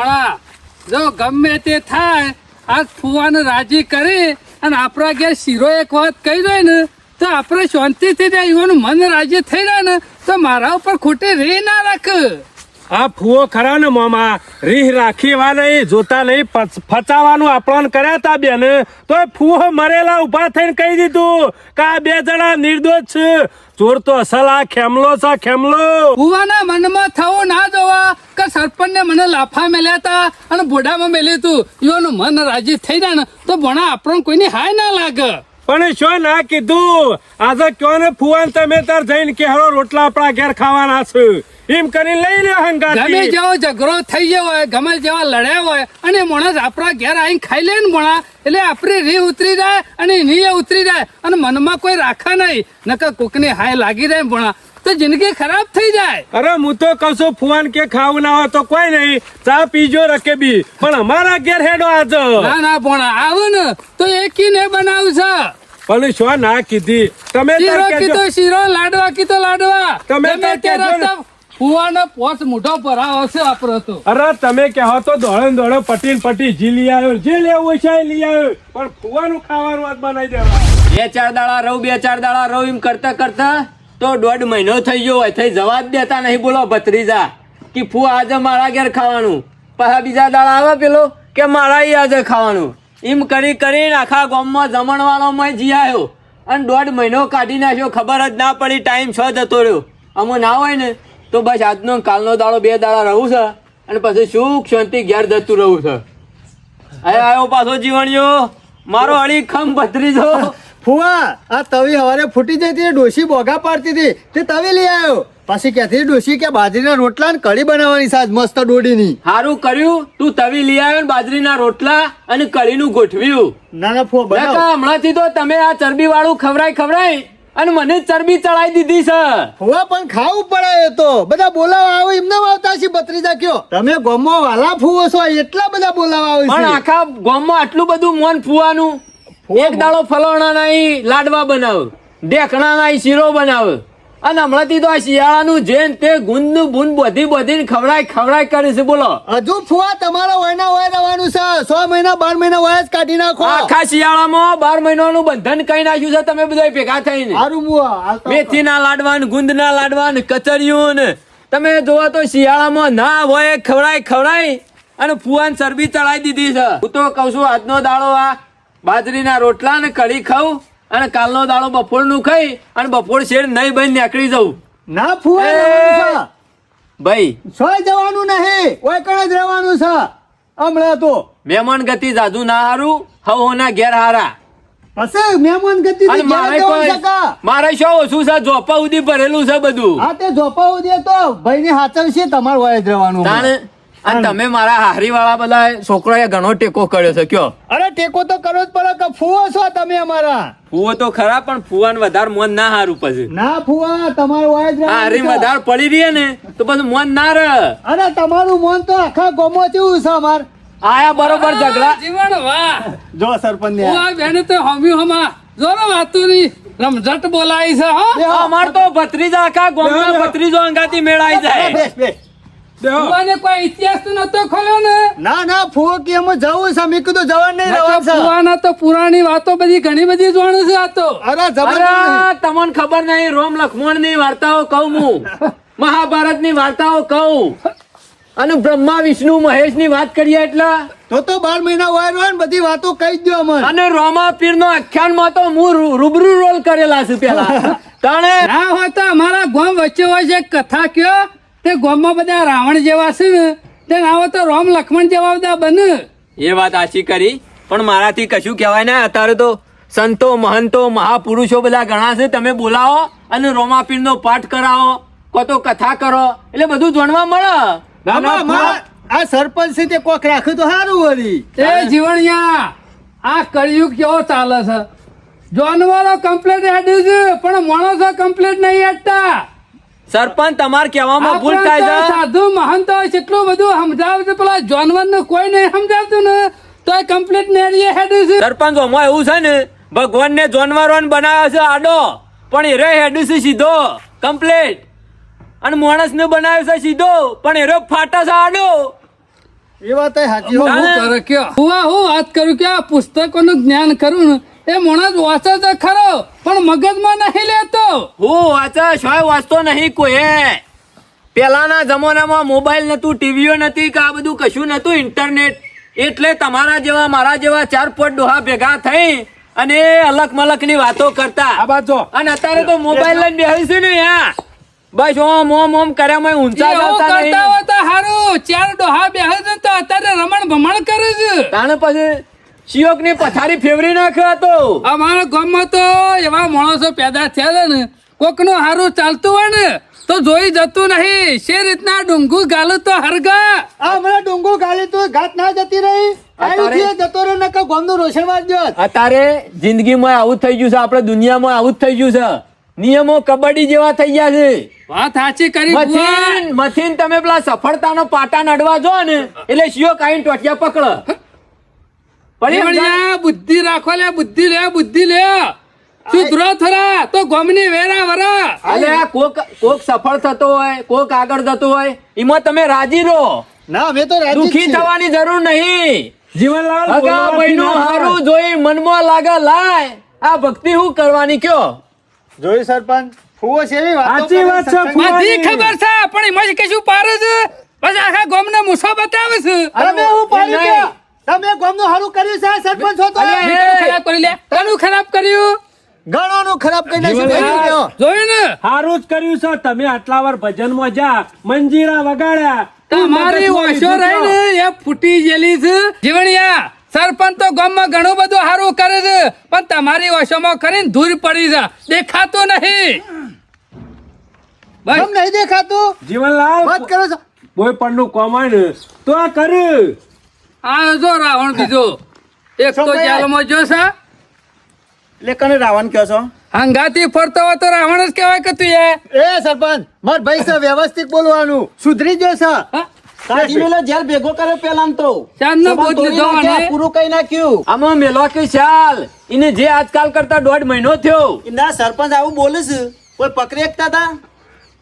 ભણા જો ગમે તે થાય આ ફુવાને રાજી કરી અને આપણા ઘેર શીરો એક વાત કહી દે ને, તો આપણે શાંતિથી જાય એવાનું મન રાજી થઈ જાય ને, તો મારા ઉપર ખોટી રે ના રાખ. આ ફુઓ ખરા ને મોમાં? રીહ રાખીવા નહીં જોતા નહીં ફચાવાનું આપણને કર્યા તા બેન. તો ફુઓ મરેલા ઊભા થઈને કહી દીધું કે આ બે જણા નિર્દોષ છે. ચોર તો અસલ આ ખેમલો છે ખેમલો. ફુવાના મનમાં થવું ના જોવા કે સરપંચને મને લાફા મેલ્યા હતા અને ભોડામાં મેલ્યું હતું એવાનું મન રાજી થઈ જાય ને તો ભણા આપણને કોઈની હાય ના લાગે. પણ શું ના કીધું? આજે કયો ને ફુવાન તમે તાર જઈને કે હરો રોટલા આપણા ઘેર ખાવાના છે? એમ કરીને લઈ લે ગમે હંગાતી જેવો ઝઘડો થઈ ગયો હોય ગમે જેવા લડ્યા હોય અને માણસ આપણા ઘેર આવીને ખાઈ લે ને ભણા એટલે આપણી રી ઉતરી જાય અને એની એ ઉતરી જાય અને મનમાં કોઈ રાખા નહીં. નકર કોકની હાય લાગી જાય ભણા તો જિંદગી ખરાબ થઈ જાય. અરે હું તો કહું ફુવાન કે ખાવું ના હોય તો કોઈ નહીં. ચા પીજો રકે બી. પણ અમારા ઘેર હેડો આજે. ના ના પણ આવો ને. તો એકી ને બનાવશે. પણ શું ના કીધી? તમે શીરો કીધો શીરો લાડવા કીધો લાડવા. તમે તો તે કહેજો પોચ મોટો મોઢો ભરાવો છે વાપરો તો. અરે તમે કહો તો દોડે દોડે પટી ને પટી જી લઈ આવ્યો જે લેવું છે એ લઈ આવ્યો. પણ કુવાનું ખાવાનું આજ બનાવી દેવા બે ચાર દાડા રહું બે ચાર દાડા રહું એમ કરતા કરતા તો દોઢ મહિનો થઈ ગયો હોય થઈ જવા જ દેતા નહીં બોલો ભત્રીજા કે ફૂ આજે મારા ઘેર ખાવાનું. પાછા બીજા દાડા આવે પેલો કે મારા આજે ખાવાનું. એમ કરી કરીને આખા ગામમાં જમણવાળોમાં જી આવ્યો. અને દોઢ મહિનો કાઢી નાખ્યો ખબર જ ના પડી ટાઈમ છ જતો રહ્યો. અમો ના હોય ને તો બસ આજનો કાલનો દાડો બે દાડા રહું છે અને પછી સુખ શાંતિ ઘેર જતું રહું છે. અરે આવ્યો પાછો જીવણીયો મારો અડીખમ ભત્રીજો ફુવા આ તવી હવારે ફૂટી જતી ડોસી બોગા પાડતી હતી. તે તવી લઈ આવ્યો પાછી ક્યાંથી ડોશી કે બાજરીના રોટલા ને કઢી બનાવવાની સાજ મસ્ત ડોડીની. સારું કર્યું તું તવી લઈ આવ્યો ને બાજરીના રોટલા અને કઢીનું ગોઠવ્યું. ના ના ફુવા હમણાંથી તો તમે આ ચરબી વાળું ખવરાય ખવરાય. અને મને ચરબી ચડાઈ દીધી છે. ફુવા પણ ખાવું પડે એ તો. બધા બોલાવા આવે એમને વાવતા છે બત્રીજા કયો. તમે ગોમો વાલા ફુવો છો એટલા બધા બોલાવા આવે પણ આખા ગામમાં આટલું બધું મોન ફુવાનું? એક દાડો ફલોણા નહીં લાડવા બનાવ ઢેકણા નહીં શીરો બનાવ. અને હમણાંથી તો આ શિયાળાનું જેન તે ગુંદ બુંદ બધી બધી ખવડાય ખવડાય કરે છે બોલો. હજુ ફુવા તમારા વયના વય રહેવાનું છે. સો મહિના બાર મહિના વય જ કાઢી નાખો. આખા શિયાળામાં બાર મહિનાનું બંધન કઈ નાખ્યું છે તમે બધા ભેગા થઈને. સારું બુઆ મેથી લાડવા ને ગુંદના લાડવા ને કચરિયું ને. તમે જોવા તો શિયાળામાં ના હોય ખવડાય ખવડાય અને ફુવાન ચરબી ચડાવી દીધી છે. હું તો કહું છું આજનો દાડો આ બાજરીના રોટલા ને કઢી ખાઉં. અને કાલનો દાડો બપોરનું ખાઈ અને બપોર શેર નહીં બની નીકળી જવું ના ફુવા રહેવાનું છે ભાઈ. સોય જવાનું નહીં. ઓય કણ જ રહેવાનું છે હમણાં તો. મહેમાન ગતિ જાજુ ના હારું હવ હોના ઘેર હારા. પછી મહેમાન ગતિ અને મારે કોઈ મારે શું ઓછું છે જોપા સુધી ભરેલું છે બધું. હા તે જોપાવું દે તો ભાઈ ની હાચલ છે તમારું વય જ રહેવાનું તાણે અને તમે મારા હારી વાળા બધા છોકરાએ ઘણો ટેકો કર્યો છે કયો? અરે ટેકો તો કરવો જ પડે કે ફુવો છો તમે અમારા. ફુવો તો ખરા પણ ફુવાન વધારે મન ના હારું પછી. ના ફુવા તમારું વાય જ હારી વધારે પડી રહી ને તો પછી મોન ના રહે. અરે તમારું મન તો આખા ગોમો જેવું છે અમાર. આયા બરોબર ઝઘડા. જીવન વાહ. જો સરપંચ. ને આ બેને તો હમ્યું હમા. જોરો વાતો ની રમઝટ બોલાઈ છે હો. અમાર તો ભત્રીજા આખા ગોમના ભત્રીજો અંગાતી મેળાઈ જાય. બેસ બેસ. ફુવાને કોઈ ઇતિહાસ તો નતો ખોલ્યો ને. ના ના ફુવો કે એમ જવું છે? મેં કીધું જવાનું નહીં રહેવાનું છે. ફુવાના તો પુરાણી વાતો બધી ઘણી બધી જાણે છે આ તો. અરે જવાનું તમને ખબર નહીં રોમ લક્ષ્મણની વાર્તાઓ કહું હું. મહાભારતની વાર્તાઓ કહું. અને બ્રહ્મા વિષ્ણુ મહેશની વાત કરીએ એટલે? તો તો બાર મહિના વય રહ્યો ને બધી વાતો કહી દો અમને. અને રોમા પીર નો આખ્યાનમાં તો હું રૂબરૂ રોલ કરેલા છે પેલા તાણે? ના હોય તો અમારા ગામ વચ્ચે હોય છે કથા કયો. તે ગોમમાં બધા રાવણ જેવા છે ને તે આવો તો રોમ લક્ષ્મણ જેવા બધા બને. એ વાત આછી કરી પણ મારાથી કશું કહેવાય ને અત્યારે તો સંતો મહંતો મહાપુરુષો બધા ઘણા છે તમે બોલાવો અને રોમાપીર નો પાઠ કરાવો કો તો કથા કરો એટલે બધું જાણવા મળે. આ સરપંચ છે તે કોક રાખ્યું તો સારું વળી. એ જીવણિયા આ કળિયુગ કેવો ચાલે છે? જાનવરો કમ્પ્લેટ હેડ્યું છે પણ માણસો કમ્પ્લેટ નહીં હેડતા. સરપંચ તમારે કહેવામાં ભૂલ થાય છે? સાધુ હોય એટલું બધું સમજાવે છે પેલા જાનવર ને કોઈ નહીં સમજાવતું ને તો એ કમ્પ્લીટ નેરીએ હેડ્યું છે. સરપંચ આમાં એવું છે ને ભગવાન ને જાનવરો બનાવ્યો છે આડો પણ એ રે હેડું છે સીધો કમ્પ્લેટ અને માણસ ને બનાવ્યો છે સીધો પણ એ ફાટા છે આડો. એ વાત સાચી હું. કરે કે હું હું વાત કરું કે આ પુસ્તકોનું જ્ઞાન કરું ને એ માણસ વાંચે તો ખરો પણ મગજમાં નહીં લેતો. હું વાંચે શોય વાંચતો નહીં કોઈ. પેલાના જમાનામાં મોબાઈલ નતું ટીવીઓ નથી કે આ બધું કશું નતું ઇન્ટરનેટ એટલે તમારા જેવા મારા જેવા ચાર પોટ ડોહા ભેગા થઈ અને અલગ મલકની વાતો આ કરતા અને અત્યારે તો મોબાઈલ લઈને બેસીશું ને યા બસ ઓમ ઓમ ઓમ કર્યામાં ઊંચા કરતા નહીં હોય તો હારું ચાર ડોહા બેહે છે તો અત્યારે રમણ ભમણ કરે છે. તાણે પછી શિયોકની પથારી ફેવરી નાખે તો અમારા ગામમાં તો એવા માણસો પેદા થયા ને કોકનું હારું ચાલતું હોય ને તો જોઈ જતું નહીં. શે રીતના ડુંગુ ગાલું તો હરગા. હમણાં ડુંગુ ગાલી તું ઘાટ ના જતી રહી. અત્યારે જિંદગીમાં આવું જ થઈ ગયું છે આપણે દુનિયામાં આવું જ થઈ ગયું છે. નિયમો કબડ્ડી જેવા થઈ ગયા છે. વાત સાચી કરી. મથીન મથીન તમે પેલા સફળતાનો પાટા નડવા જો ને એટલે શિયો કાઈ ટોટિયા પકડ. બુદ્ધિ રાખો લે બુદ્ધિ લે બુદ્ધિ લે. સુધરો થરા? તો ગોમની વેરા વરા. અલે કોક કોક સફળ થતો હોય કોક આગળ જતો હોય એમાં તમે રાજી રહો. ના અમે તો રાજી દુખી થવાની જરૂર નહીં. જીવનલાલ અગા ભાઈનું હારું જોઈ મનમાં લાગે લાય. આ ભક્તિ હું કરવાની કયો? જોયું સરપંચ? ફુવો છે એવી વાતો સાચી વાત છે. ખબર છે પણ એમાં કશું પારે છે. બસ આખા ગોમને મૂછો બતાવે છે. હું. કે તમે ગોમનું હારું કર્યું છે સરપંચ છો તો? ખરાબ કરી લે. કનું ખરાબ કર્યું? ઘણોનું ખરાબ કરી નાખ્યું. જોયું ને? હારું જ કર્યું છે તમે આટલા વાર ભજનમાં જા મંજીરા વગાડ્યા. તમારી મગજમાં રહી ને એ ફૂટી ગયેલી છે. જીવણિયા સરપંચ તો ગામમાં ઘણું બધું સારું કરે છે પણ તમારી ઓછોમાં કરીને દૂર પડી છે. દેખાતું નહીં. બસ. નહીં દેખાતું? જીવનલાલ વાત કરો છો. કોઈ પણ નું કોમન તો આ કર આ જો રાવણ બીજો એક તો જેલમાં જો છે. એટલે કને રાવણ કયો છો? હંગાથી ફરતો હોય તો રાવણ જ કહેવાય કે તું એ. એ સરપંચ માર ભાઈ છે વ્યવસ્થિત બોલવાનું. સુધરી ગયો છે. કાઢીને જેલ ભેગો કરે પેલા તો. ચાંદનો સભા લીધો અને પૂરું કઈ નાખ્યું. આમાં મેલો કે ચાલ એને જે આજકાલ કરતા દોઢ મહિનો થયો. ના સરપંચ આવું બોલે છે. કોઈ પકડી એકતા હતા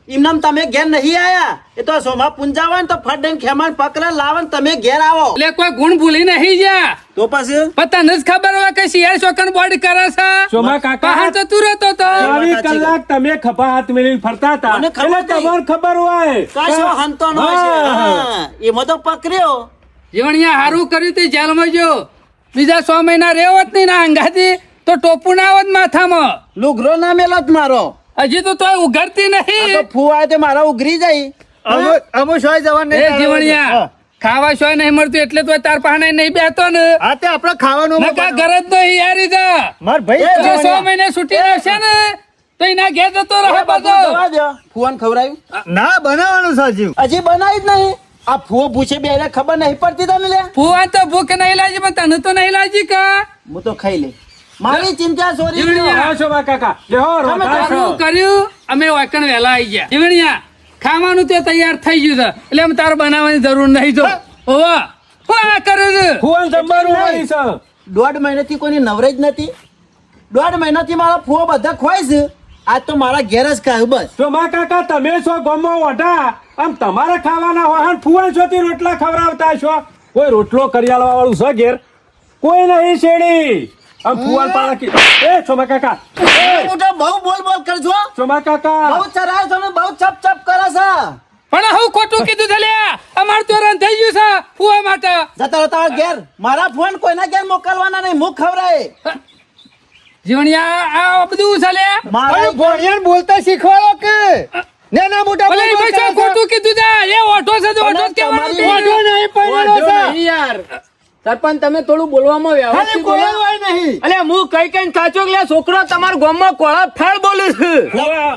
એમનામ તમે ઘેર નહીં આયા. એ તો સોમા પુંજાવા તો ફટ ખેમાન પકડે લાવે તમે ઘેર આવો. એટલે કોઈ ગુણ ભૂલી નહીં ગયા તો પછી? પતા નથી ખબર હોય કે શિયાળ શોકન બોર્ડ કરે છે? સોમા કાકા હા તો તું રહેતો તો. ચોવીસ કલાક તમે ખભા હાથ મેળવી ફરતા હતા. મને એટલે ખબર. તમારે ખબર હોય. કશો હંતો નો છે. હા. હા, એમાં તો પકડ્યો. જીવણિયા હારું કર્યું તે જેલમાં જો. બીજા સો મહિના રેવત નહીં ના હંગાથી તો ટોપુ ના આવત માથામાં. લુગરો ના મેલત મારો. હજી તો તોય ઉઘડતી આ તો નહીં ફૂવાય તે મારા ઉઘરી જાય. અમુ અમુ શોય જવાનું નહીં જીવણિયા ખાવા સોય નહીં મળતું એટલે તો તાર પાસે નહીં બેહતો ને. હા તે આપણે ખાવાનું નકા ઘર જ નહીં યારી જા. માર ભાઈ જો છે. સો મહિને છૂટી રહેશે ને તો એના ઘેર જતો રહે બધો. ફુવાન ખવડાવ્યું ના બનાવવાનું છે હજી. હજી બનાવી જ નહીં. આ ફુવો પૂછે બે ખબર નહીં પડતી તને લે. ફુવા તો ભૂખ નહીં લાગી પણ તને તો નહીં લાગી કા? હું તો ખાઈ લે મારી ચિંતા સોરી જીવણિયા. કાકા. લેહો છો. કર્યું? અમે વાકણ વહેલા આવી ગયા. જીવણિયા ખાવાનું તે તૈયાર થઈ ગયું છે એટલે અમે તારે બનાવવાની જરૂર નહીં જો. ઓવા હું આ કરે છે. જમવાનું વાળી છે. દોઢ મહિનાથી કોઈની નવરેજ નથી. દોઢ મહિનાથી મારા ફુવો બધા ખોય છે. આજ તો મારા ઘેર જ ખાયું બસ. સોમા કાકા તમે છો ગમો વઢા. આમ તમારે ખાવાના વાહન ફુવાન છોથી રોટલા ખવડાવતા છો? કોઈ રોટલો કરિયાળવા વાળું છે ઘેર? કોઈ નહીં શેડી આમ ફુવાલ પાડા કે એ સોમા કાકા. હું તો બહુ બોલ બોલ કરજો. સોમા કાકા. બહુ ચરાય છો ને બહુ ચપ ચપ કરે છે. પણ હું ખોટું કીધું છે લ્યા અમાર તો રન થઈ ગયું છે ફુવા માટે. જતા રહેતા ઘેર. મારા ફોન કોઈના ઘેર મોકલવાના નહીં. મુખ ખવરાય જીવણિયા આ બધું છે લ્યા મારા ભણિયાને બોલતા શીખવાડો કે? નાના મોટા ભલે ભાઈ ખોટું કીધું છે. એ ઓઠો છે તો ઓઠો જ કહેવાનું ઓઠો નહીં પડ્યો છે. યાર. સરપંચ તમે થોડું બોલવામાં વ્યવસ્થિત બોલો. નહીં. અલે હું કઈ કઈ સાચો કે લે છોકરો તમારા ગામમાં કોળા ફળ બોલે છે.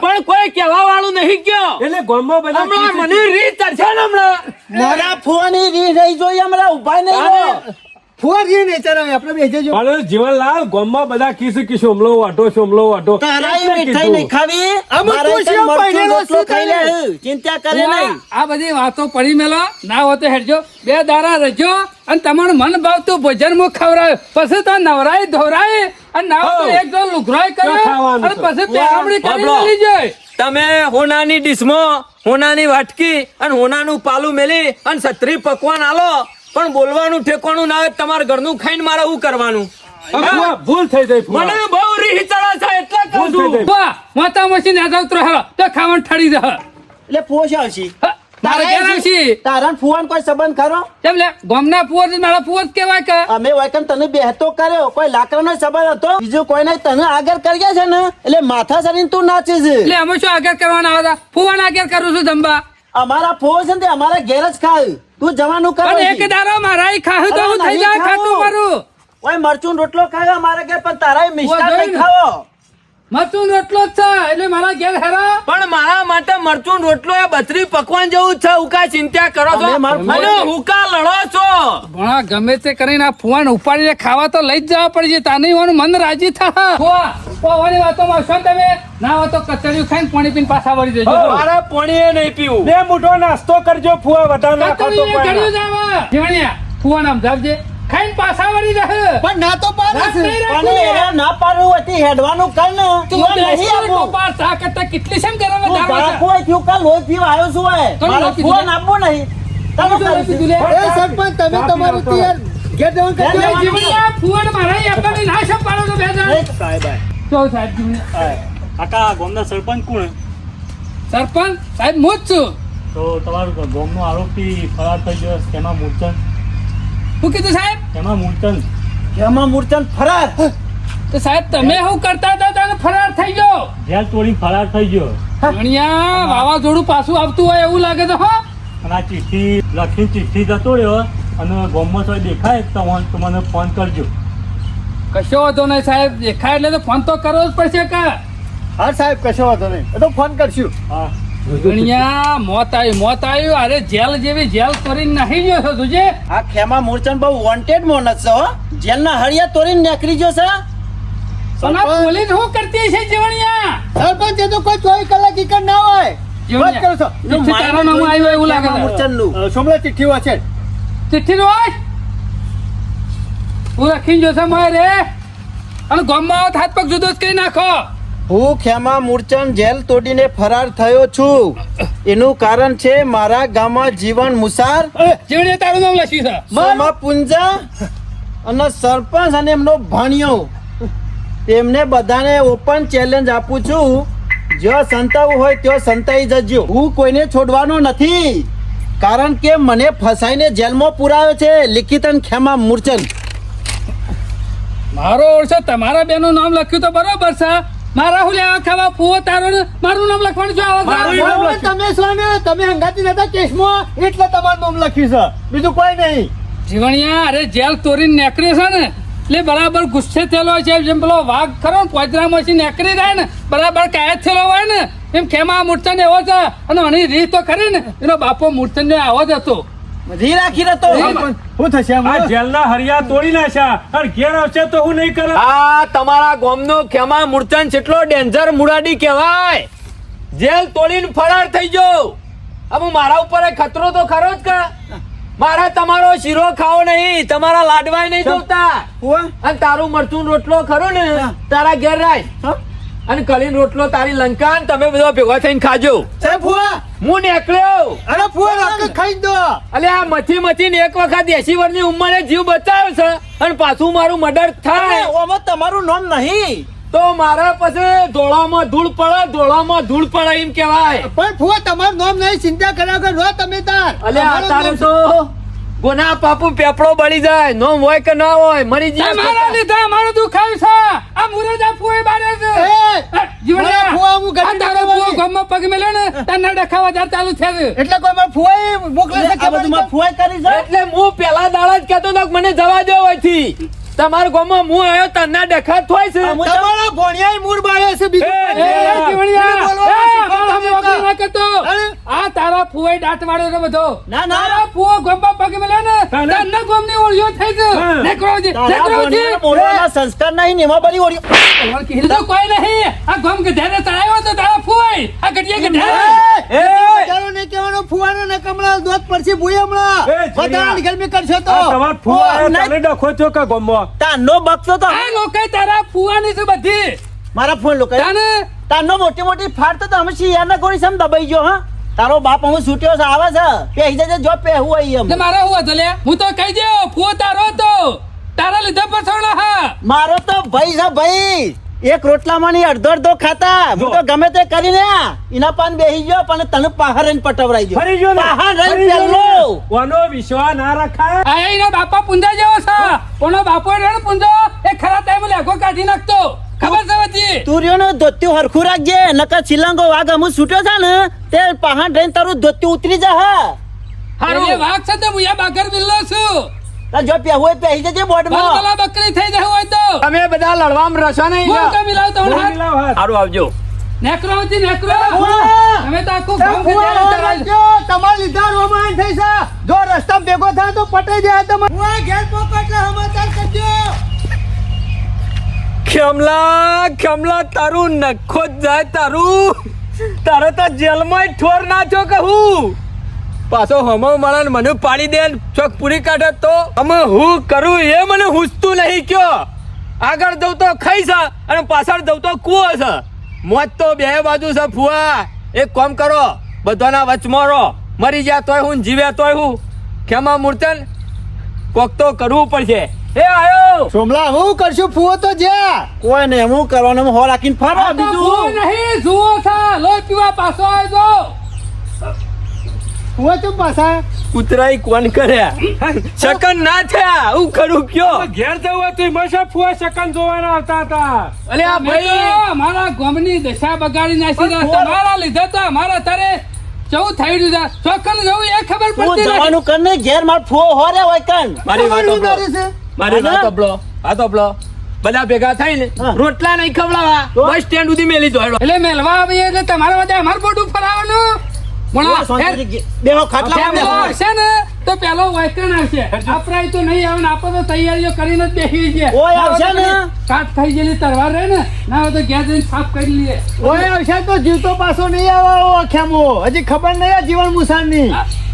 પણ કોઈ કહેવા વાળું નહીં ગયો એટલે ગમો બધા હમણાં મને રીત છે ને હમણાં. મારા ફોન રી રહી જોઈએ હમણાં ઊભા નહીં રહો. ફુવાજી ને ચરાવે આપણે બેસી જો પણ જીવનલાલ ગમમાં બધા કીસુ કી સોમલો વાટો સોમલો વાટો. તારા મીઠાઈ નહીં ખાવી. અમુક મારા ખુશીઓ ત્યાં મરચું પહેરેલો રોટલો શું ખાઈ લે. ચિંતા કરે નહીં. આ બધી વાતો પડી મેલો. ના હોય હેડજો. બે દારા રજો અને તમારું મન ભાવતું ભોજન મુખ ખવડાવે. પછી તો નવરાય ધોરાય અને ના તો. એક જો લુગરાય કરે અને? પછી કરી. જાય તમે હોનાની ડીશમાં હોનાની વાટકી અને હોનાનું પાલું મેલી અને છત્રી પકવાન આલો. પણ બોલવાનું ઠેકોણું ના હોય તમારા ઘરનું ખાઈને મારે શું કરવાનું? ભૂલ થઈ જાય મને બહુ રીહ ચડે છે એટલે કહું છું. વાહ માતા મશીન આજા ઉતરો તો ખાવાનું ઠરી દે. એટલે ફુવો છે તારે ઘેર આવશી? તારા ફુવાન કોઈ સંબંધ ખરો? કેમ લે? ગોમના પુઅર મારા પુઅર કેવાય કે. અમે વાયકન તને બેહતો કર્યો? કોઈ લાકડાનો સંબંધ હતો? બીજું કોઈ નહીં તને આગળ કર્યા છે ને? એટલે માથા સરીને તું નાચે છે એટલે અમે શું આગળ કરવાના હતા? ફુવાન આગળ કરું છું જમવા અમારા ફુવો છે ને અમારા ઘેર જ ખાય. તું જવાનું કર એક દારો મારા ખાહું તો હું થઈ જાય ખાવું. મારું. ઓય મરચું રોટલો ખાયો અમારા ઘેર પણ તારા મિષ્ટાન નહીં ખાવો. મરચું રોટલો જ છે એટલે મારા ઘેર હેરા. પણ મારા માટે મરચું રોટલો એ બત્રી પકવાન જેવું જ છે હુકા ચિંતા કરો છો? અને હુકા લડો છો? ભણા ગમે તે કરીને આ ફુવાન ઉપાડીને ખાવા તો લઈ જ જવા પડશે તાને હોવાનું મન રાજી થા. ફુવા ફુવાની વાતોમાં છો ને તમે? ના હોય તો કચડિયું ખાઈને પાણી પીને પાછા વળી જજો. મારે પાણી નહીં પીવું. બે મોટો નાસ્તો કરજો ફુવા વધારે ના. ખાતો પણ જીવણિયા ફુવા નામ જાવજે ખાઈને પાછા વળી રહે. પણ ના તો પાડે છે. ના. પાડવું હતી હેડવાનું કર ને. તું નહીં તો પાર સા કરતા કેટલી સેમ કરવા તું વધારવા છે? બાળકો હોય થયું કાલ લોહી પીવા આવ્યો છું હે મારો ફોન આપો નહીં. તમે. કીધું એ સરપંચ તમે તમારું તો યાર ઘેર જવાનું કરજો. ઘેર એ જીવણિયા મારા આપવાની ના છે પાડો તો બે જણ? સાહેબ તો સાહેબ જીવણિયા. કાકા ગોમના સરપંચ કોણ સરપંચ સાહેબ હું જ છું. તો તમારું ગોમનો આરોપી ફરાર થઈ ગયો તેમાં મૂર્તન શું કીધું સાહેબ? એમાં મૂર્તન? એમાં મૂર્તન? ફરાર. તો સાહેબ તમે શું કરતા હતા તને ફરાર થઈ ગયો? જેલ તોડી ફરાર થઈ ગયો. ભણ્યા વાવાઝોડું પાછું આવતું હોય એવું લાગે તો હા. અને આ ચિઠ્ઠી લખી ચિઠ્ઠી જતો રહ્યો અને ગામમાં કોઈ દેખાય તો મને તો મને ફોન કરજો. કશો વાંધો નહીં સાહેબ દેખાય એટલે તો ફોન તો કરવો જ પડશે કે. હા સાહેબ કશો વાંધો નહીં. એ તો ફોન કરશું. હા. ભણ્યા મોત આવી મોત આવ્યું અરે જેલ જેવી જેલ કરીને નાહી ગયો છો તુજે? આ ખેમા મૂર્છન બહુ વોન્ટેડ માણસ છે હો. જેલના હળિયા તોડીને નીકળી ગયો છે. પણ પોલીસ શું કરતી છે જીવણિયા? સરપંચ એ તો કોઈ ચોવીસ કલાક ઈકર ના હોય. વાત કરો છો. ચિઠ્ઠી એવું લાગે. સોમલા વાંચે ચિઠ્ઠી નો હોય. હું રાખીને જોશે મારે અને ગામમાં હાથ પગ જુદો જ કરી નાખો. હું ખેમા મૂર્છન જેલ તોડીને ફરાર થયો છું. એનું કારણ છે મારા ગામમાં જીવન મુસાર. જીવણીએ તારું નામ લખ્યું છે. સોમા પુંજા અને સરપંચ અને એમનો ભાણિયો. તેમને બધાને ઓપન ચેલેન્જ આપું છું. જો સંતાવું હોય તો સંતાઈ જજો. હું કોઈને છોડવાનો નથી. કારણ કે મને ફસાઈને જેલમાં પુરાયો છે. લિખિતન ખેમા મૂર્છન મારો ઓળશો તમારા બેનું નામ લખ્યું તો બરોબર છે. મારા હું લેવા ખાવા ફુવો તારો મારું નામ લખવાનું શું છે? આવા તમે છો ને તમે હંગાતી નતા કેસમો એટલે તમારું નામ લખ્યું છે. બીજું કોઈ નહીં. જીવણિયા અરે જેલ તોરીને નેકરી છે ને એટલે બરાબર ગુસ્સે થયેલો છે જેમ પેલો વાઘ ખરો ને પોજરામાંથી નેકરી જાય ને બરાબર કાયદ થયેલો હોય ને એમ ખેમા મૂર્તન એવો છે? અને આની રીત તો ખરી ને એનો બાપો મૂર્તન આવો જ હતો. રી રાખી રહેતો. હું થશે આ જેલના હરિયા તોડી નાખ્યા. અને ઘેર આવશે તો હું નહીં કરે. આ તમારા ગોમનો ખેમા મૂર્તન કેટલો ડેન્જર મુરાડી કહેવાય. જેલ તોડીને ફરાર થઈ ગયો હવે મારા ઉપર ખતરો તો ખરો જ કા? મારા તમારો શીરો ખાવો નહીં તમારા લાડવાય નહીં જોતા. અને તારું મરચું રોટલો ખરો ને તારા ઘેર રાય. હા? અને કલીન રોટલો તારી લંકા તમે બધા ભેગા થઈને ખાજો. હું નીકળ્યો. અરે ફુવા ખાઈ દો. અલે આ મથી મથીને એક વખત એસી વર્ષની ઉંમરે જીવ બચાવ્યો છે અને પાછું મારું મર્ડર થાય. ઓમાં તમારું નામ નહીં. તો મારા પાસે ધોળામાં ધૂળ પડે ધોળામાં ધૂળ પડે એમ કહેવાય. પણ ફુવા તમારું નામ નહીં ચિંતા કર્યા કરો તમે તાર. અલે આ તારે તો ગોના પાપુ પેપડો બળી જાય. નોમ હોય કે ના હોય મરી આ મારા જાય લીધે અમારું દુખાય છે. આ મુરજ આ ફુએ બારે છે. એ, જીવડા જીવણિયા, હું ગડી તારો ફુઓ ગામમાં પગ મેલે ને તને ડખાવા જા ચાલુ છે એટલે કોઈ મારા ફુવાએ મોકલે છે કે બધું મારે ફુવાઈ કરી છે? એટલે હું પેલા દાડા જ કહેતો હતો કે મને જવા દો અહીંથી. તમારા ગામમાં હું આવ્યો તને દેખાત થાય છે. તમારા ભણિયાએ મૂળ બાળ્યો છે બીજું એ, મારા કરતો. આ તારા ફુવાઈ દાંત વાળો ને બધો. ના, ના. તારા ફુવો ગામમાં પગ મેલે ને તાને. ગામની ઓળિયો થઈ ગયો. નીકળો જી. બોલવાના સંસ્કાર નહીં ને એમાં બધી ઓળ્યો તમારે કોઈ નહીં. આ ગોમ કે ધેરે તળાયો તો તારા ફુવાય આ ગડિયા કે ધેરે એ, ચાલો ને કેવાનો ફુવાનો ને કમળા દોત પડશે ભૂય હમણાં બધા ગરમી કરશો તો. તમાર ફુવા તને ડખો છો કે ગોમમાં? તાનો બક્ષો તો. આ લોકો તારા ફુવાની છે બધી. મારા ફોન લોકો તાને? તાનો મોટી મોટી ફાટ તો તમે શિયાળના ગોળી સમ દબાઈ ગયો હા? તારો બાપ હું છૂટ્યો છે આવે છે? પેહી જજે જો પહેવું હોય એમ. મારે હું હતો લે? હું તો કહી દઉં ફૂવો તારો તો તારા લીધે પછોડો હા. મારો તો ભાઈ છે ભાઈ. એક રોટલામાં ની અડધો અડધો ખાતા. હું તો ગમે તે કરીને એના પાન બેહી ગયો પણ તને પહાર રહીને પટવરાઈ ગયો. ફરી ગયો ને? પહાડ રહીને પેલો ગયો ને. પહેલો. કોનો વિશ્વાસ ના રખાય? આ એના બાપા પુંજા જેવો છે. કોનો બાપો રે પુંજો એ ખરા ટાઈમ લેખો કાઢી નાખતો. ખબર છે બધી? તું રહ્યો ને ધોત્યું હરખું રાખજે નકર છિલંગો વાઘ અમુ છૂટ્યો છે ને તે પહાડ રહીને તારું ધોત્યું ઉતરી જા હા હારું. વાઘ છે તો હું યા બાગર બિલ્લો છું. જો પહેવું હોય પહેરી જજે બોર્ડમાં બલબલા બકરી થઈ જવું હોય તો. તમે બધા લડવામાં રસો નહીં. હું તો મિલાવ તો. સારું આવજો. નેકરો હતી નેકરો. તમે તો આખું ગામ હવે તરાઈ- લીધા રોમાન થઈ છે. જો રસ્તા ભેગો થાય તો પટાઈ જાય તમે ઘેર પોપટ સમાચાર કરજો. ખેમલા ખેમલા તારું નખો જ જાય તારું. તારે તો જેલમાં ઠોર નાચો કહું પાછો હમો મળે ને મને પાડી દે ચોક પૂરી કાઢે તો અમે હું કરું એ મને હુસતું નહીં કયો. આગળ દઉં તો ખાઈ છે અને પાછળ દઉં તો કુવો છે. મોજ તો બે બાજુ છે ફુવા. એક કોમ કરો બધાના વચમાં રહો મરી ગયા તોય હું જીવે તોય હું. ખેમા મૂર્તન કોક તો કરવું પડશે. એ આયો! સોમલા હું કરશું? ફુવો તો જ્યાં કોઈ ને હું કરવાનું હો રાખીને ફરો. આ તો ભૂવો બીજું નહીં જુઓ થા લોહી પીવા પાછો આવ્યો ફુવો તો પાછા? કૂતરાય કોણ કર્યા શકન ના થયા. હું કરું કયો? ઘેર જવું હોય તો એમાં ફુવા શકન જોવાના આવતા હતા. અલે આ તો ભાઈ. મારા ગોમની દશા બગાડી નાખી. તમારા લીધે તો અમારા તારે જવું થઈ રહ્યું છે. શકન જવું એ ખબર પડતી નથી. જવાનું કર ને. ઘેર માર ફુવો હો રે હોય કન મારી વાત સાંભળો. મારી વાત હા? સાંભળો. વાત સાંભળો. બધા ભેગા થઈને હા. રોટલા નહીં ખવડાવવા. બસ સ્ટેન્ડ સુધી મેલી દો એટલે મેલવા આવીએ એટલે તમારા બધા અમારું બોડું ફરાવાનું પણ બેહો ખાટલામાં પેલો ને તો પેલો વાયકણ આવશે. આપણા તો નહીં આવે ને આપણે તો તૈયારીઓ કરીને જ બેસી છે ઓય આવશે ને? કાટ ખાઈ ગયેલી તરવાર રહે ને ના તો ઘેર જઈને સાફ કરી લઈએ. ઓય આવશે તો જીવતો પાછો નહીં આવે આખ્યામો હજી ખબર નહીં આ જીવન મુસાનની.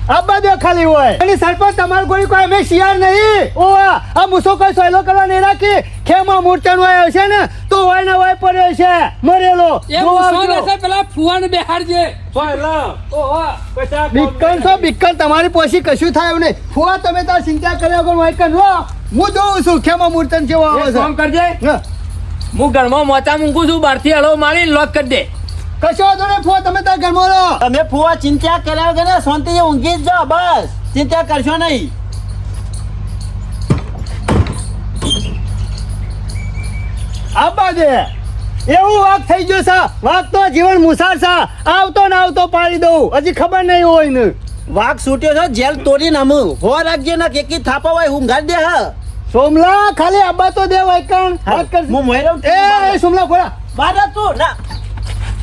આ બધો ખાલી હોય. અને સરપંચ તમારું કોઈ કોઈ અમે શિયાર નહીં. ઓ આ મુસો મૂસો કોઈ સહેલો કરવા નહીં રાખી. ખેમાં મૂર્ચન હોય આવશે ને. તો હોય ને હોય પડ્યો છે મરેલો. પેલા ફુવાને બેહાડજે. પહેલા તો બિક્કન તમારી પોસી કશું થાય એવું નહીં. ફુવા તમે તાર ચિંતા કર્યા વગર વાયકન રો હું જોઉં છું ખેમા મૂર્તન જેવો આવે છે. કરજે. હું. ઘરમાં મોતા મૂકું છું બહારથી હળો મારી લોક કરી દે. કશો વાંધો નહીં ફુવા તમે તાર ઘરમાં રહો. તમે ફુવા ચિંતા કર્યા વગર ને શાંતિથી ઊંઘી જ જાઓ બસ. ચિંતા કરશો નહીં. આપવા દે એવું વાઘ થઈ ગયો છે. વાઘ તો જીવન મુસાર છે. આવતો ને આવતો પાડી દઉં. હજી ખબર નહીં હોય ને. વાઘ છૂટ્યો છે જેલ તોડી નામું. હો રાખજે ના કેકી થાપા હોય ઊંઘાડી દે હા. સોમલા ખાલી આબા તો દે વાયકણ વાત કર. હું મોયરો એ એ, સોમલા ખોરા બાર તું ના.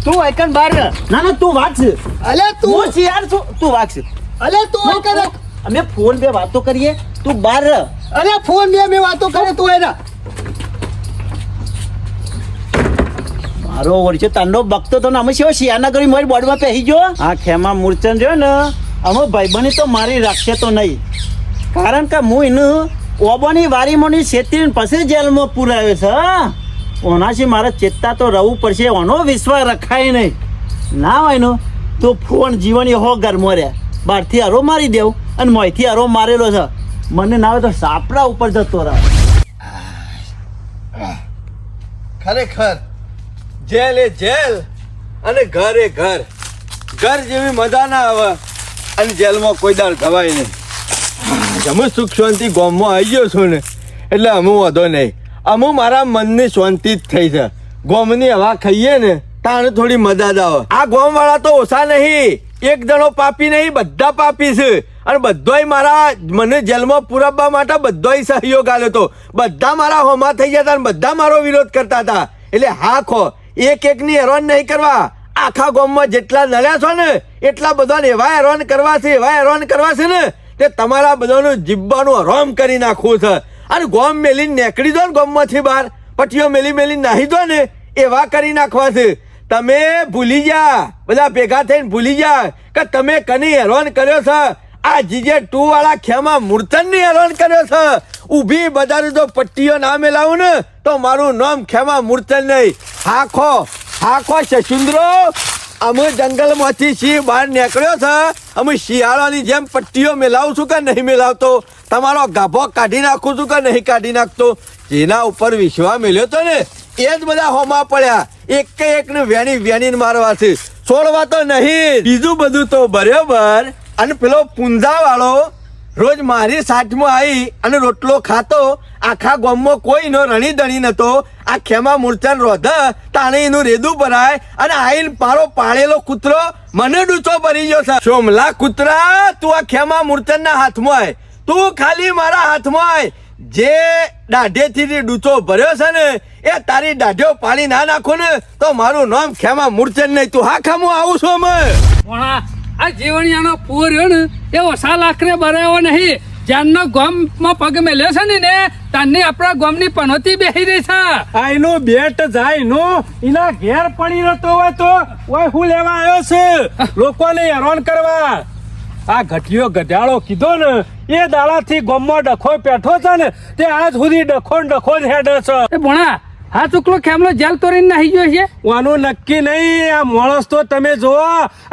તું વાયકણ બાર. ના ના તું વાઘ છે. અલે હું તું શિયાળ છું. તું વાઘ છે. અલે તું વાયકણ. અમે ફોન બે વાતો કરીએ. તું બાર. અલે ફોન બે મેં વાતો કરે તું એના મારો વર્ષે તાંડો ભક્તો તો ને અમે છે શિયાના કરી મારી બોર્ડમાં પહેરી ગયો. આ ખેમા મૂર્ચન જો ને અમે ભાઈબંધી તો મારી રાખશે તો નહીં. કારણ કે હું એનું ઓબોની વારીમોની છેતરીને પછી જેલમાં પુરાયો છે ઓનાથી મારે ચેતતા તો રહેવું પડશે ઓનો વિશ્વાસ રખાય નહીં. ના હોય નો તો ફોન જીવન હો ગરમો રે બહારથી હરો મારી દેવ અને મોંથી હરો મારેલો છે. મને ના આવે તો સાપડા ઉપર જતો રહે. ખરેખર? જેલ એ જેલ અને ઘર એ ઘર. ઘર જેવી મજા ના આવે અને જેલમાં કોઈ દાળ ખવાય નહીં. અમે સુખ શાંતિ ગોમમાં આવી ગયો છું ને એટલે અમુ વધો નહીં. અમુ મારા મનની શાંતિ જ થઈ છે. ગોમની હવા ખાઈએ ને તાણે થોડી મજા જ આવે. આ ગોમ વાળા તો ઓછા નહીં. એક જણો પાપી નહીં, બધા પાપી છે. અને બધોય મારા મને જેલમાં પુરાવવા માટે બધોય સહયોગ આલ્યો હતો. બધા મારા હોમા થઈ ગયા હતા અને બધા મારો વિરોધ કરતા હતા. એટલે હા ખો એક એકની હેરાન નહીં કરવા. આખા ગામમાં જેટલા નડ્યા છો ને, એટલા બધાને એવા હેરાન કરવા છે, એવા હેરાન કરવા છે ને તે તમારા બધાનું જીબ્બાનું હરામ કરી નાખવું છે. અને ગોમ મેલીને નેકડી દો ને ગોમમાંથી બહાર. પટીઓ મેલી મેલી નાહી દો ને, એવા કરી નાખવા છે. તમે ભૂલી જા બધા ભેગા થઈને ભૂલી જા કે તમે કની હેરાન કર્યો છે? આ જીજે ટુ વાળા ખેમા મૂર્તનની હેરાન કર્યો છે. ઊભી બજારું તો પટ્ટીઓ ના મેલાવું ને તો મારું નામ ખેમા મૂર્તન નહીં. હાખો હાખો શશુંદ્રો અમે જંગલમાંથી સિંહ બહાર નીકળ્યો છે? અમે શિયાળાની જેમ પટ્ટીઓ મેલાવું છું કે નહીં મેલાવતો? તમારો ગાભો કાઢી નાખું છું કે નહીં કાઢી નાખતો? જેના ઉપર વિશ્વા મેલ્યો તો ને? એ જ બધા હોમાં પડ્યા. એક એકને વેણી વેણીને મારવા છે. છોડવા તો નહીં. બીજું બધું તો બરાબર. અને પેલો પૂંજા વાળો રોજ મારી સાઠમાં આવી અને રોટલો ખાતો. આખા ગામમાં કોઈનો રણી દણી નતો. આ ખેમા મૂર્છન રોધ તાણે એનું રેદું ભરાય અને આઈન પારો પાળેલો કૂતરો મને ડૂચો ભરી ગયો છે. સોમલા કૂતરા, તું આ ખેમા મૂર્છન ના હાથમાં આય. તું ખાલી મારા હાથમાં આય. જે દાઢેથી ડૂચો ભર્યો છે ને, એ તારી દાઢ્યો પાણી ના નાખો ને, તો મારું નામ ખેમા મૂર્છન નહીં. તું હા ખામું આવું છું અમે? આ જીવણિયાનો પૂર રહ્યો ને એ ઓછા લાખરે બરાયો નહીં. જ્યાંનો ગોમમાં પગ મેલ્યો છે ને ને આપણા ગોમની પનોતી બેહી રહી છે. આ એનું બેટ જાય નો એના ઘેર પડી રહેતો હોય તો ઓય હું લેવા આવ્યો છે? લોકોને હેરાન કરવા. આ ઘટિયો ગધેડો કીધો ને એ દાડાથી ગોમમાં ડખો પેઠો છે ને તે આજ સુધી ડખો ડખો જ હેડે છે. એ ભણા હા ચુકલો ખેમલો જેલ તોરીને નાહી ગયો છે? આનું નક્કી નહીં આ માણસ તો તમે જુઓ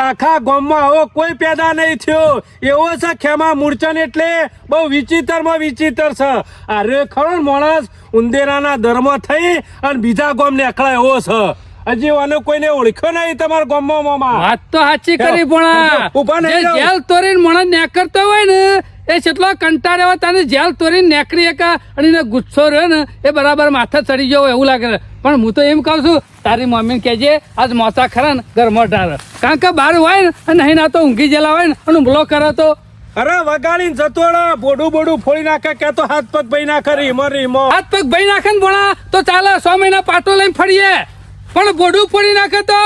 આખા ગામમાં આવો કોઈ પેદા નહીં થયો. એવો છે ખેમા મૂર્છન એટલે બહુ વિચિત્રમાં વિચિત્ર છે. અરે ખરો માણસ ઉંદેરાના ધર્મ થઈ અને બીજા ગામ ને એવો છે. હજી આને કોઈને ઓળખ્યો નહીં તમારા ગામમાં મામા? વાત તો સાચી કરી પણ. જેલ તોરીને મોણસ નેકરતો હોય ને એ જેટલો કંટાળ્યો હોય તને જેલ તોડીને નેકરી એકા અને એને ગુસ્સો રહ્યો ને એ બરાબર માથે ચડી ગયો એવું લાગે પણ હું તો એમ કહું છું તારી મમ્મીને કહેજે આજ મોસા ખરા ને ઘરમાં ઢાર. કારણ કે બહાર હોય ને અને નહીં ના તો ઊંઘી જેલા હોય ને અને હુમલો કરે તો. અરે વગાડીને જતો બોડું બોડું ફોડી નાખે કે તો હાથ પગ ભાઈ નાખે રીમો રીમો. હાથ પગ ભાઈ નાખે ને ભણા તો ચાલે સો મહિના પાટો લઈને ફરીએ. પણ બોડું ફોડી નાખે તો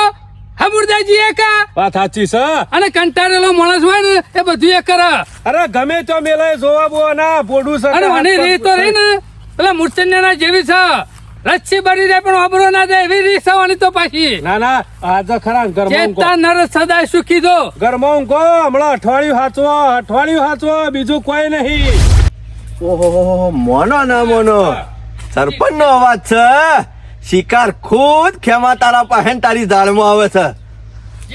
હમુરદાજી એકા વાત સાચી છે. અને કંટાળેલો માણસ હોય ને એ બધું એ કરે. અરે ગમે તો મેલે જોવા બો ના બોડું છે અરે મને રીત તો રે ને. પેલા મૂર્છન્યના જેવી છે. રચ્છી બની જાય પણ અબરો ના જાય એવી રીત થવાની તો પાછી. ના ના આજે ખરા ઊંઘો. ચેતા નર સદાય સુખી દો ઘરમાં કો હમણાં અઠવાડિયું હાચવો અઠવાડિયું હાચવો બીજું કોઈ નહીં. ઓહો મોનો ના મોનો. સરપંચ નો અવાજ છે. શિકાર ખુદ ખેમા તારા પાસે તારી જાળમાં આવે છે.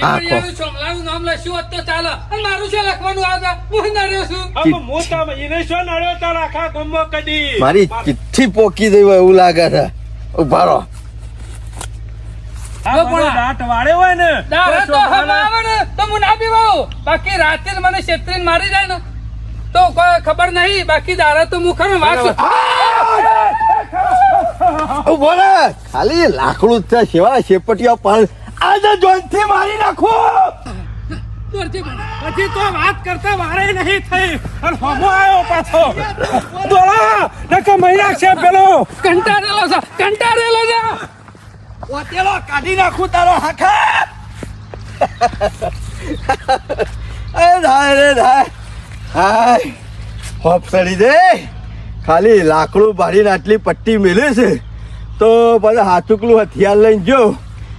આખો. સોમલાનું નામ લખ્યું હોત તો ચાલે. અને મારું છે લખવાનું આવે હું ના રહ્યો છું. આમ મોટા એને શું નડ્યો તાર આખા ગામમાં મારી ચિઠ્ઠી પોકી દઈ હોય એવું લાગે છે. ઊભા રહો. બાકી રાતે મને છેતરીને મારી જાય ને. તો કોઈ ખબર નહીં બાકી દારા તો હું ખરો વાંચ. ઊભો ખાલી લાકડું જ છે સેવા શેપટીઓ પણ આજે જોનથી મારી નાખો. પછી તો વાત કરતા વારે નહીં થઈ. અને હમો આવ્યો પાછો. દોડા નકા મહિના છે પેલો. કંટાળેલો છે કંટાળેલો છે. ઓતેલો કાઢી નાખું તારો હાખા. એ ધાય રે થાય હાય, હોપ સડી દે. ખાલી લાકડું બારીને આટલી પટ્ટી મેલે છે, તો બધા હાથુકલું હથિયાર લઈને જો.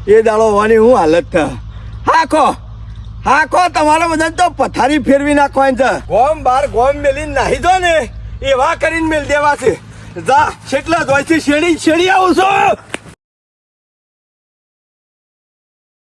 એ દાડો હોવાની હું હાલત થાય હાખો હાખો તમારા બધા તો પથારી ફેરવી નાખવાની છે. ગોમ બાર ગોમ મેલીને નાહી દો ને, એવા કરીને મેલ દેવા છે. જા, છેટલા ધોઈથી શેડી શેડી આવું છું.